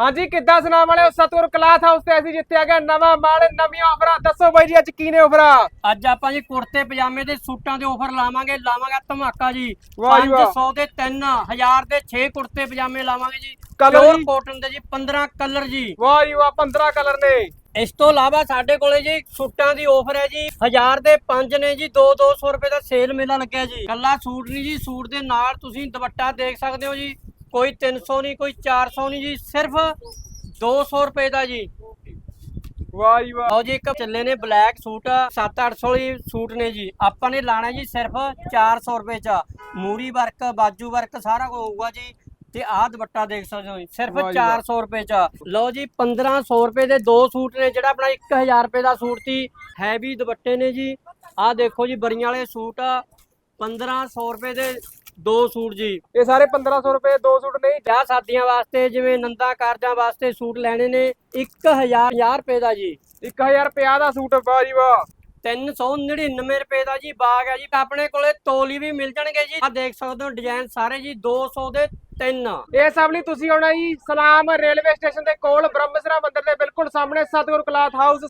ਹਾਂਜੀ ਕਿੱਦਾਂ ਸੁਨਾਮ ਵਾਲੇ ਸਤਗੁਰ ਕਲਾਥ ਹਾਊਸ ਤੇ ਅਸੀਂ ਜਿੱਤੇ ਆ ਗਿਆ ਨਵਾਂ ਮਾਲ ਨਵੀਆਂ ਆਫਰਾਂ ਦੱਸੋ ਬਾਈ ਜੀ ਅੱਜ ਕੀ ਨੇ ਆਫਰਾਂ ਅੱਜ ਆਪਾਂ ਜੀ ਕੁੜਤੇ ਪਜਾਮੇ ਦੇ ਸੂਟਾਂ ਦੇ ਆਫਰ ਲਾਵਾਂਗੇ। ਲਾਵਾਂਗੇ ਧਮਾਕਾ ਜੀ। ਵਾਹ ਜੀ ਵਾਹ। 500 ਦੇ 3 1000 ਦੇ 6 ਕੁੜਤੇ ਪਜਾਮੇ ਲਾਵਾਂਗੇ ਜੀ। Colour ਜੀ? ਕਾਟਨ ਦੇ ਜੀ 15 ਕਲਰ ਜੀ। ਵਾਹ ਜੀ ਵਾਹ 15 ਕਲਰ ਨੇ। ਇਸ ਤੋਂ ਇਲਾਵਾ ਸਾਡੇ ਕੋਲੇ ਜੀ ਸੂਟਾਂ ਦੀ ਆਫਰ ਹੈ ਜੀ। 1000 ਦੇ 5 ਨੇ ਜੀ 2 200 ਰੁਪਏ ਦਾ ਸੇਲ ਮੇਲਾ ਲੱਗਿਆ ਜੀ। ਕੱਲਾ ਸੂਟ ਨਹੀਂ ਜੀ ਸੂਟ ਦੇ ਨਾਲ ਤੁਸੀਂ ਦੁਪੱਟਾ ਦੇਖ ਸਕਦੇ ਹੋ ਜੀ। ਕੋਈ 300 ਨਹੀਂ ਕੋਈ 400 ਨਹੀਂ ਜੀ ਸਿਰਫ 200 ਰੁਪਏ ਦਾ ਜੀ। ਵਾਹ ਜੀ ਵਾਹ। ਲਓ ਜੀ ਇੱਕ ਚੱਲੇ ਨੇ ਬਲੈਕ ਸੂਟ 7-800 ਹੀ ਸੂਟ ਨੇ ਜੀ। ਆਪਾਂ ਨੇ ਲਾਣਾ ਜੀ ਸਿਰਫ 400 ਰੁਪਏ ਚ। ਮੂਰੀ ਵਰਕ ਬਾਜੂ ਵਰਕ ਸਾਰਾ ਕੁਝ ਹੋਊਗਾ ਜੀ। ਤੇ ਆਹ ਦੁਪੱਟਾ ਦੇਖ ਸਕਦੇ ਹੋ ਜੀ ਸਿਰਫ ਵਾਹ ਜੀ ਵਾਹ। 400 ਰੁਪਏ ਚ। ਲਓ ਜੀ 1500 ਰੁਪਏ ਦੇ ਦੋ ਸੂਟ ਨੇ ਜਿਹੜਾ ਆਪਣਾ 1000 ਰੁਪਏ ਦਾ ਸੂਟ ਸੀ। ਹੈਵੀ ਦੁਪੱਟੇ ਨੇ ਜੀ। ਆਹ ਦੇਖੋ ਜੀ ਬਰੀਆਂ ਵਾਲੇ ਸੂਟ 1500 ਰੁਪਏ ਦੇ ਦੋ ਸੂਟ ਜੀ। ਇਹ ਸਾਰੇ 1500 ਰੁਪਏ ਦੇ ਸੂਟ ਨਹੀਂ ਵਿਆਹ ਸ਼ਾਦੀਆਂ ਵਾਸਤੇ ਜਿਵੇਂ ਨੰਦਾ ਕਾਰਜਾਂ ਵਾਸਤੇ ਸੂਟ ਲੈਣੇ ਨੇ 1000 ਰੁਪਏ ਦਾ ਜੀ। 1000 ਰੁਪਿਆ ਦਾ ਸੂਟ ਵਾਹ ਜੀ ਵਾਹ। 399 ਰੁਪਏ ਦਾ ਜੀ ਬਾਗ ਹੈ ਜੀ। ਆਪਣੇ ਕੋਲੇ ਤੋਲੀ ਵੀ ਮਿਲ ਜਾਣਗੇ ਜੀ। ਆ ਦੇਖ ਸਕਦੇ ਹੋ ਡਿਜ਼ਾਈਨ ਸਾਰੇ ਜੀ 200 ਦੇ 3 ਇਹ ਸਭ ਲਈ ਤੁਸੀਂ ਆਉਣਾ ਜੀ ਸਲਾਮ ਰੇਲਵੇ ਸਟੇਸ਼ਨ ਦੇ ਕੋਲ ਬ੍ਰਹਮਸਰਾ ਮੰਦਿਰ ਦੇ ਬਿਲਕੁਲ ਸਾਹਮਣੇ ਸਤਗੁਰ ਕਲਾਥ ਹਾਊਸ।